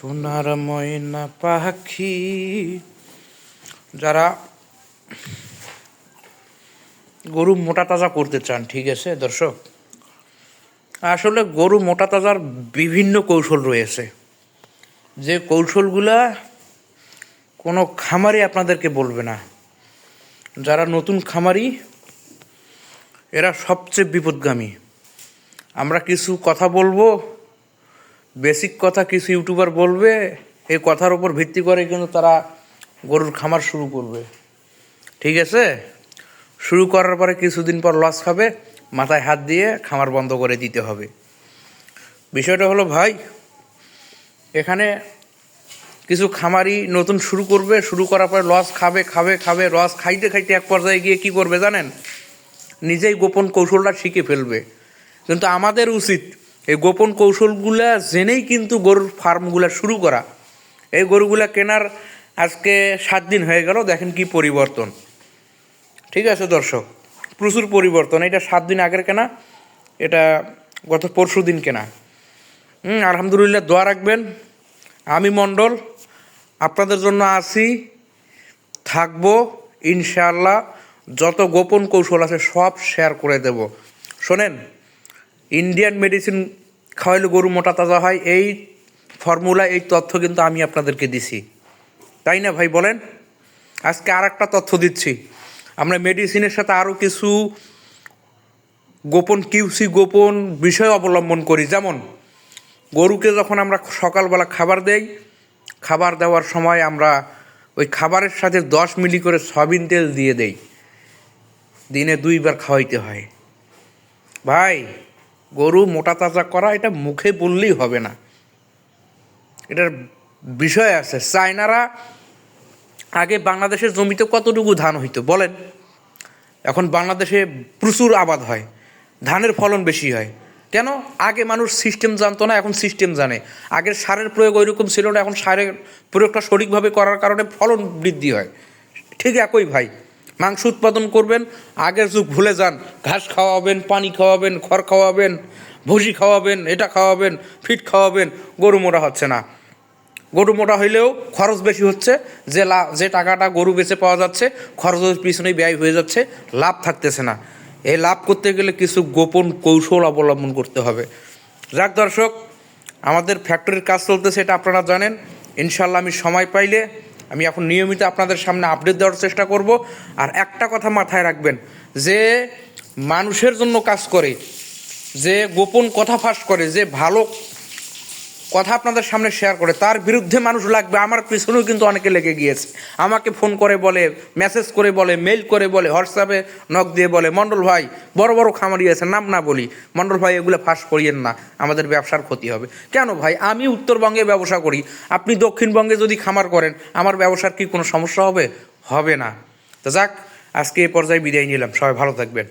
সোনার ময়না পাখি, যারা গরু মোটা তাজা করতে চান, ঠিক আছে, দর্শক? আসলে গরু মোটা তাজার বিভিন্ন কৌশল রয়েছে। যে কৌশলগুলা কোনো খামারি আপনাদেরকে বলবে না। যারা নতুন খামারি, এরা সবচেয়ে বিপদগামী। আমরা কিছু কথা বলব বেসিক কথা কিছু ইউটিউবার বলবে এই কথার উপর ভিত্তি করে কিন্তু তারা গরুর খামার শুরু করবে। ঠিক আছে? শুরু করার পরে কিছুদিন পর লস খাবে, মাথায় হাত দিয়ে খামার বন্ধ করে দিতে হবে। বিষয়টা হলো, ভাই, এখানে কিছু খামারি নতুন শুরু করবে, শুরু করার পরে লস খাবে খাবে খাবে লস খাইতে খাইতে এক পর্যায়ে গিয়ে কি করবে জানেন? নিজেই গোপন কৌশলটা শিখে ফেলবে। কিন্তু আমাদের উচিত এই গোপন কৌশলগুলা জেনেই কিন্তু গরুর ফার্মগুলা শুরু করা। এই গরুগুলা কেনার আজকে সাত দিন হয়ে গেল, দেখেন কি পরিবর্তন। ঠিক আছে দর্শক, প্রচুর পরিবর্তন। এটা সাত দিন আগের কেনা, এটা গত পরশু দিন কেনা। হুম, আলহামদুলিল্লাহ, দোয়া রাখবেন। আমি মণ্ডল, আপনাদের জন্য আসি, থাকব, ইনশাআল্লাহ, যত গোপন কৌশল আছে সব শেয়ার করে দেব। শোনেন ইন্ডিয়ান মেডিসিন খাওয়াইলে গরু মোটা তাজা হয়, এই ফর্মুলা এই তথ্য কিন্তু আমি আপনাদেরকে দিছি। তাই না ভাই বলেন? আজকে আর একটা তথ্য দিচ্ছি। আমরা মেডিসিনের সাথে আরও কিছু গোপন কিউসি গোপন বিষয় অবলম্বন করি। যেমন, গরুকে যখন আমরা সকালবেলা খাবার দেই, খাবার দেওয়ার সময় আমরা ওই খাবারের সাথে দশ মিলি করে সয়াবিন তেল দিয়ে দেই। দিনে দুইবার খাওয়াইতে হয়। ভাই গরু মোটা তাজা করা, এটা মুখে বললেই হবে না। এটার বিষয় আছে। চায়নারা আগে বাংলাদেশের জমিতে কতটুকু ধান হইতো? বলেন। এখন বাংলাদেশে প্রচুর আবাদ হয়। ধানের ফলন বেশি হয়। কেন? আগে মানুষ সিস্টেম জানতো না, এখন সিস্টেম জানে। আগের সারের প্রয়োগ ওইরকম ছিল না, এখন সারের প্রয়োগটা সঠিকভাবে করার কারণে ফলন বৃদ্ধি হয়। ঠিক একই ভাই। মাংস উৎপাদন করবেন, আগের যুগ ভুলে যান, ঘাস খাওয়াবেন, পানি খাওয়াবেন, খড় খাওয়াবেন, ভুসি খাওয়াবেন, এটা খাওয়াবেন, ফিট খাওয়াবেন, গরু মোটা হচ্ছে না। গরু মোটা হইলেও খরচ বেশি হচ্ছে, যে লা, যে টাকাটা গরু বেচে পাওয়া যাচ্ছে, খরচের পিছনেই ব্যয় হয়ে যাচ্ছে, লাভ থাকতেছে না। এই লাভ করতে গেলে কিছু গোপন কৌশল অবলম্বন করতে হবে। যাক দর্শক, আমাদের ফ্যাক্টরির কাজ চলতেছে, এটা আপনারা জানেন। ইনশাল্লাহ আমি সময় পাইলে আমি এখন নিয়মিত আপনাদের সামনে আপডেট দেওয়ার চেষ্টা করব। আর একটা কথা মাথায় রাখবেন, যে মানুষের জন্য কাজ করে, যে গোপন কথা ফাঁস করে, যে ভালো কথা আপনাদের সামনে শেয়ার করে, তার বিরুদ্ধে মানুষ লাগবে, আমার পিছনেও কিন্তু অনেকে লেগে গিয়েছে। আমাকে ফোন করে বলে মেসেজ করে বলে মেইল করে বলে হোয়াটসঅ্যাপে নখ দিয়ে বলে মণ্ডল ভাই, বড় বড় খামারি আছে, নাম না বলি। মণ্ডল ভাই, এগুলো ফাঁস করিয়েন না, আমাদের ব্যবসার ক্ষতি হবে। কেন ভাই? আমি উত্তরবঙ্গে ব্যবসা করি, আপনি দক্ষিণবঙ্গে যদি খামার করেন, আমার ব্যবসার কি কোনো সমস্যা হবে? হবে না। তো যাক, আজকে এই পর্যায়ে বিদায় নিলাম, সবাই ভালো থাকবেন।